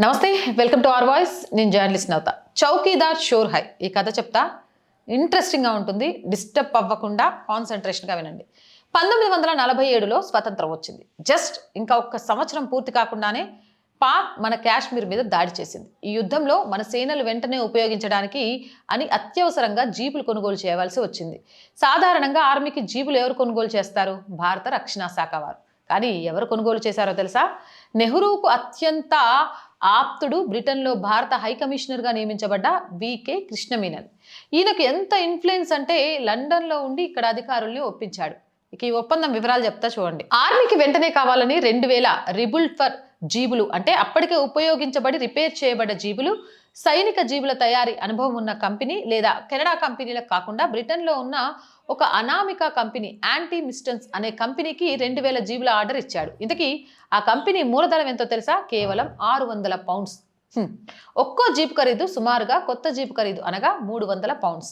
నమస్తే welcome to our voice. నేను journalist Navatha. చౌకీదార్ షోర్ హై. ఈ కథ చెప్తా. ఇంట్రెస్టింగ్గా ఉంటుంది. డిస్టర్బ్ అవ్వకుండా కాన్సన్ట్రేషన్గా వినండి. పంతొమ్మిది వందల నలభై ఏడులో స్వతంత్రం వచ్చింది. జస్ట్ ఇంకా ఒక్క సంవత్సరం పూర్తి కాకుండానే పాక్ మన కాశ్మీర్ మీద దాడి చేసింది. ఈ యుద్ధంలో మన సేనలు వెంటనే ఉపయోగించడానికి అని అత్యవసరంగా జీపులు కొనుగోలు చేయవలసి వచ్చింది. సాధారణంగా ఆర్మీకి జీపులు ఎవరు కొనుగోలు చేస్తారు? భారత రక్షణ శాఖ వారు. కానీ ఎవరు కొనుగోలు చేశారో తెలుసా? నెహ్రూకు అత్యంత ఆప్తుడు బ్రిటన్లో భారత హై కమిషనర్గా నియమించబడ్డ వికే కృష్ణమీనన్. ఈయనకు ఎంత ఇన్ఫ్లుయెన్స్ అంటే లండన్లో ఉండి ఇక్కడ అధికారుల్ని ఒప్పించాడు. ఇక ఈ ఒప్పందం వివరాలు చెప్తా చూడండి. ఆర్మీకి వెంటనే కావాలని రెండు వేల రిబుల్ ఫర్ జీబులు అంటే అప్పటికే ఉపయోగించబడి రిపేర్ చేయబడ్డ జీబులు సైనిక జీబుల తయారీ అనుభవం ఉన్న కంపెనీ లేదా కెనడా కంపెనీలకు కాకుండా బ్రిటన్లో ఉన్న ఒక అనామిక కంపెనీ యాంటీ మిస్టన్స్ అనే కంపెనీకి రెండు వేల జీబుల ఆర్డర్ ఇచ్చాడు. ఇంతకీ ఆ కంపెనీ మూలధనం ఎంతో తెలుసా? కేవలం ఆరు వందల పౌండ్స్. ఒక్కో జీప్ ఖరీదు సుమారుగా కొత్త జీప్ ఖరీదు అనగా మూడు వందల పౌండ్స్.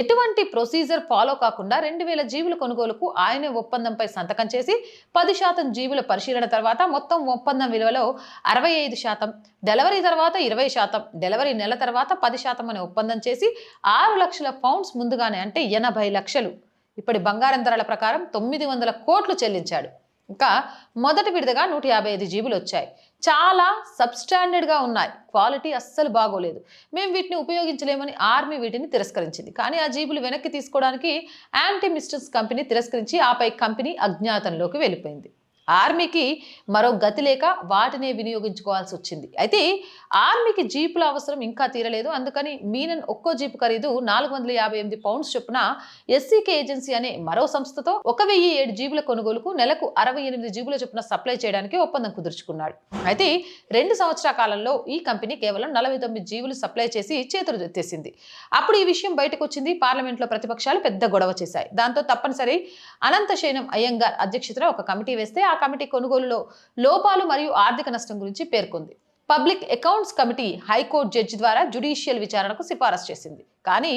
ఎటువంటి ప్రొసీజర్ ఫాలో కాకుండా రెండు వేల జీవుల కొనుగోలుకు ఆయనే ఒప్పందంపై సంతకం చేసి పది శాతం జీవుల పరిశీలన తర్వాత మొత్తం ఒప్పందం విలువలో అరవై ఐదు శాతం డెలివరీ తర్వాత ఇరవై శాతం డెలివరీ నెల తర్వాత పది శాతం అనే ఒప్పందం చేసి ఆరు లక్షల పౌండ్స్ ముందుగానే అంటే ఎనభై లక్షలు. ఇప్పటి బంగారం ధరల ప్రకారం తొమ్మిది వందల కోట్లు చెల్లించాడు. ఇంకా మొదటి విడతగా నూట యాభై ఐదు జీబులు వచ్చాయి. చాలా సబ్స్టాండర్డ్గా ఉన్నాయి. క్వాలిటీ అస్సలు బాగోలేదు. మేము వీటిని ఉపయోగించలేమని ఆర్మీ వీటిని తిరస్కరించింది. కానీ ఆ జీబులు వెనక్కి తీసుకోవడానికి యాంటీ మిస్టర్స్ కంపెనీ తిరస్కరించి ఆపై కంపెనీ అజ్ఞాతంలోకి వెళ్ళిపోయింది. ఆర్మీకి మరో గతి లేక వాటినే వినియోగించుకోవాల్సి వచ్చింది. అయితే ఆర్మీకి జీపుల అవసరం ఇంకా తీరలేదు. అందుకని మీనన్ ఒక్కో జీపు ఖరీదు నాలుగు వందల యాభై ఎనిమిది పౌండ్స్ చొప్పున ఎస్సీకే ఏజెన్సీ అనే మరో సంస్థతో ఒక వెయ్యి ఏడు జీబుల కొనుగోలుకు నెలకు అరవై ఎనిమిది జీబుల చొప్పున సప్లై చేయడానికి ఒప్పందం కుదుర్చుకున్నాడు. అయితే రెండు సంవత్సరాల కాలంలో ఈ కంపెనీ కేవలం నలభై తొమ్మిది జీవులు సప్లై చేసి చేతులు ఎత్తేసింది. అప్పుడు ఈ విషయం బయటకు వచ్చింది. పార్లమెంట్లో ప్రతిపక్షాలు పెద్ద గొడవ చేశాయి. దాంతో తప్పనిసరి అనంతశయనం అయ్యంగార్ అధ్యక్షతన ఒక కమిటీ వేస్తే ఆ కమిటీ కొనుగోలులో లోపాలు మరియు ఆర్థిక నష్టం గురించి పేర్కొంది. Public accounts committee high court judge ద్వారా జ్యుడిషియల్ విచారణకు సిఫారసు చేసింది. కానీ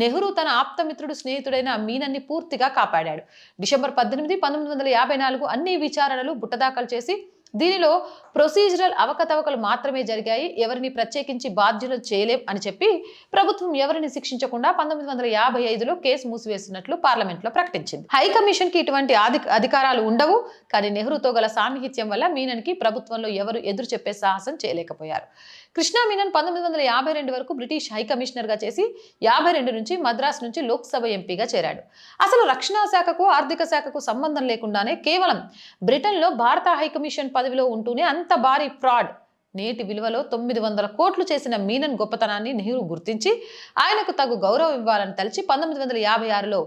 నెహ్రూ తన ఆప్తమిత్రుడు స్నేహితుడైన మీనన్ని పూర్తిగా కాపాడాడు. డిసెంబర్ పద్దెనిమిది పంతొమ్మిది వందల యాభై నాలుగు అన్ని విచారణలు బుట్టదాఖలు చేసి దీనిలో ప్రొసీజరల్ అవకతవకలు మాత్రమే జరిగాయి. ఎవరిని ప్రత్యేకించి బాధ్యులు చేయలేం అని చెప్పి ప్రభుత్వం ఎవరిని శిక్షించకుండా పంతొమ్మిది వందల యాభై ఐదులో కేసు మూసివేస్తున్నట్లు పార్లమెంట్లో ప్రకటించింది. హైకమిషన్కి ఇటువంటి అధికారాలు ఉండవు. కానీ నెహ్రూతో గల సాన్నిహిత్యం వల్ల మీనన్కి ప్రభుత్వంలో ఎవరు ఎదురు చెప్పే సాహసం చేయలేకపోయారు. కృష్ణా మీనన్ పంతొమ్మిది వందల యాభై రెండు వరకు బ్రిటిష్ హై కమిషనర్గా చేసి యాభై రెండు నుంచి మద్రాస్ నుంచి లోక్సభ ఎంపీగా చేరాడు. అసలు రక్షణ శాఖకు ఆర్థిక శాఖకు సంబంధం లేకుండానే కేవలం బ్రిటన్లో భారత హై కమిషన్ పదవిలో ఉంటూనే అంత భారీ ఫ్రాడ్ నేటి విలువలో తొమ్మిది వందల కోట్లు చేసిన మీనన్ గొప్పతనాన్ని నెహ్రూ గుర్తించి ఆయనకు తగు గౌరవం ఇవ్వాలని తలిచి పంతొమ్మిది వందల యాభై ఆరులో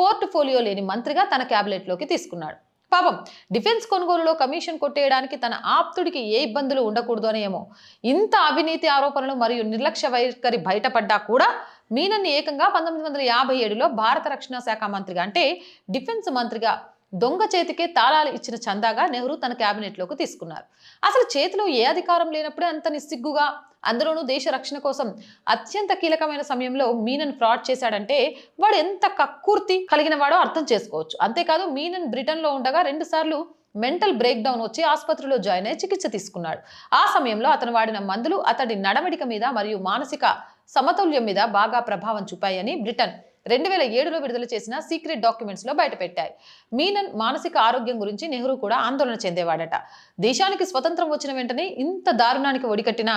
పోర్ట్ఫోలియో లేని మంత్రిగా తన క్యాబినెట్లోకి తీసుకున్నాడు. పాపం డిఫెన్స్ కొనుగోలులో కమిషన్ కొట్టేయడానికి తన ఆప్తుడికి ఏ ఇబ్బందులు ఉండకూడదు అనేమో ఇంత అవినీతి ఆరోపణలు మరియు నిర్లక్ష్య వైఖరి బయటపడ్డా కూడా మీనన్ని ఏకంగా పంతొమ్మిది వందల యాభై ఏడులో భారత రక్షణ శాఖ మంత్రిగా అంటే డిఫెన్స్ మంత్రిగా దొంగ చేతికే తాళాలు ఇచ్చిన చందాగా నెహ్రూ తన క్యాబినెట్లోకి తీసుకున్నారు. అసలు చేతిలో ఏ అధికారం లేనప్పుడే అంత నిస్సిగ్గుగా అందులోనూ దేశ రక్షణ కోసం అత్యంత కీలకమైన సమయంలో మీనన్ ఫ్రాడ్ చేశాడంటే వాడు ఎంత కక్కుర్తి కలిగిన వాడో అర్థం చేసుకోవచ్చు. అంతేకాదు మీనన్ బ్రిటన్లో ఉండగా రెండుసార్లు మెంటల్ బ్రేక్ డౌన్ వచ్చి ఆసుపత్రిలో జాయిన్ అయి చికిత్స తీసుకున్నాడు. ఆ సమయంలో అతను వాడిన మందులు అతడి నడవడిక మీద మరియు మానసిక సమతుల్యం మీద బాగా ప్రభావం చూపాయని బ్రిటన్ రెండు వేల ఏడులో విడుదల చేసిన సీక్రెట్ డాక్యుమెంట్స్లో బయటపెట్టాయి. మీనన్ మానసిక ఆరోగ్యం గురించి నెహ్రూ కూడా ఆందోళన చెందేవాడట. దేశానికి స్వతంత్రం వచ్చిన వెంటనే ఇంత దారుణానికి ఒడికట్టిన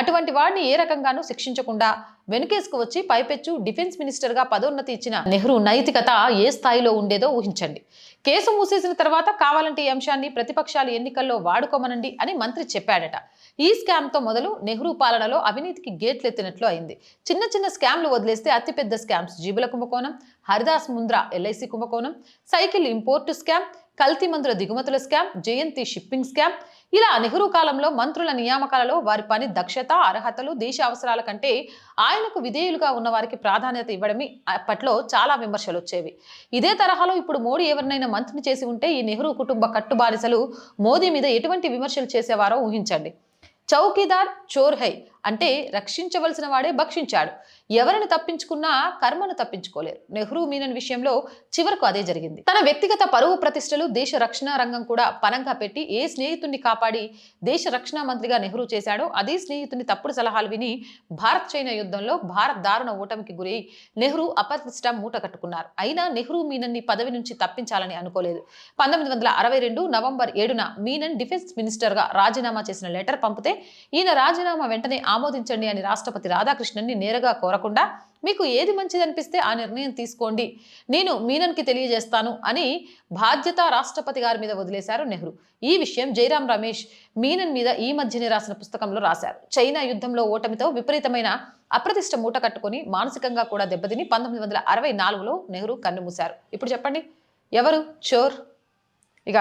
అటువంటి వాడిని ఏ రకంగానూ శిక్షించకుండా వెనుకేసుకు వచ్చి పైపెచ్చు డిఫెన్స్ మినిస్టర్గా పదోన్నతి ఇచ్చిన నెహ్రూ నైతికత ఏ స్థాయిలో ఉండేదో ఊహించండి. కేసు మూసేసిన తర్వాత కావాలంటే ఈ అంశాన్ని ప్రతిపక్షాలు ఎన్నికల్లో వాడుకోమనండి అని మంత్రి చెప్పాడట. ఈ స్కామ్తో మొదలు నెహ్రూ పాలనలో అవినీతికి గేట్లు ఎత్తినట్లు అయింది. చిన్న చిన్న స్కామ్లు వదిలేస్తే అతిపెద్ద స్కామ్స్ జీబుల కుంభకోణం హరిదాస్ ముంద్రా ఎల్ఐసి కుంభకోణం సైకిల్ ఇంపోర్టు స్కామ్ కల్తీ మందుల దిగుమతుల స్కామ్ జయంతి షిప్పింగ్ స్కామ్. ఇలా నెహ్రూ కాలంలో మంత్రుల నియామకాలలో వారి పని దక్షత అర్హతలు దేశ అవసరాల కంటే ఆయనకు విధేయులుగా ఉన్న వారికి ప్రాధాన్యత ఇవ్వడమే అప్పట్లో చాలా విమర్శలు వచ్చేవి. ఇదే తరహాలో ఇప్పుడు మోడీ ఎవరినైనా మంత్రిని చేసి ఉంటే ఈ నెహ్రూ కుటుంబ కట్టుబానిసలు మోదీ మీద ఎటువంటి విమర్శలు చేసేవారో ఊహించండి. చౌకీదార్ చోర్ హై అంటే రక్షించవలసిన వాడే భక్షించాడు. ఎవరిని తప్పించుకున్నా కర్మను తప్పించుకోలేరు. నెహ్రూ మీనన్ విషయంలో చివరకు అదే జరిగింది. తన వ్యక్తిగత పరువు ప్రతిష్టలు దేశ రక్షణ రంగం కూడా పనంగా పెట్టి ఏ స్నేహితుడిని కాపాడి దేశ రక్షణ మంత్రిగా నెహ్రూ చేశాడో అదే స్నేహితుని తప్పుడు సలహాలు విని భారత్ చైనా యుద్ధంలో భారత్ దారుణ ఓటమికి గురై నెహ్రూ అప్రతిష్ట మూట కట్టుకున్నారు. అయినా నెహ్రూ మీనన్ని పదవి నుంచి తప్పించాలని అనుకోలేదు. పంతొమ్మిది వందల అరవై రెండు నవంబర్ ఏడున మీనన్ డిఫెన్స్ మినిస్టర్గా రాజీనామా చేసిన లెటర్ పంపితే ఈయన రాజీనామా వెంటనే ఆమోదించండి అని రాష్ట్రపతి రాధాకృష్ణన్ని నేరుగా కోరకుండా మీకు ఏది మంచిదనిపిస్తే ఆ నిర్ణయం తీసుకోండి. నేను మీనన్కి తెలియజేస్తాను అని బాధ్యత రాష్ట్రపతి గారి మీద వదిలేశారు నెహ్రూ. ఈ విషయం జయరాం రమేష్ మీనన్ మీద ఈ మధ్యనే రాసిన పుస్తకంలో రాశారు. చైనా యుద్ధంలో ఓటమితో విపరీతమైన అప్రతిష్ట మూట కట్టుకొని మానసికంగా కూడా దెబ్బతిని పంతొమ్మిది వందల అరవై నాలుగులో నెహ్రూ కన్నుమూశారు ఇప్పుడు చెప్పండి ఎవరు? చోర్? ఇక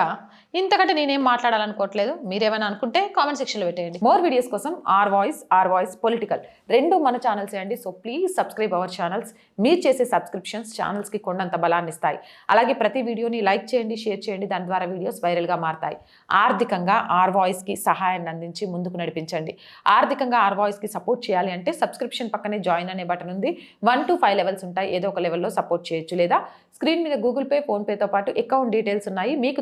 ఇంతకంటే నేనేం మాట్లాడాలనుకోవట్లేదు. మీరేమైనా అనుకుంటే కామెంట్ సెక్షన్లో పెట్టేయండి. మోర్ వీడియోస్ కోసం our voice our voice political రెండు మన ఛానల్స్ అండి. So please subscribe our channels మీరు చేసే సబ్స్క్రిప్షన్స్ ఛానల్స్కి కొండంత బలాన్ని ఇస్తాయి. అలాగే ప్రతి వీడియోని లైక్ చేయండి షేర్ చేయండి. దాని ద్వారా వీడియోస్ వైరల్గా మారతాయి. ఆర్థికంగా ఆర్ వాయిస్కి సహాయాన్ని అందించి ముందుకు నడిపించండి. ఆర్థికంగా ఆర్ వాయిస్కి సపోర్ట్ చేయాలి అంటే సబ్స్క్రిప్షన్ పక్కనే జాయిన్ అనే బటన్ ఉంది. వన్ టు ఫైవ్ లెవెల్స్ ఉంటాయి. ఏదో ఒక లెవెల్లో సపోర్ట్ చేయొచ్చు. లేదా స్క్రీన్ మీద గూగుల్ పే ఫోన్పేతో పాటు అకౌంట్ డీటెయిల్స్ ఉన్నాయి. మీకు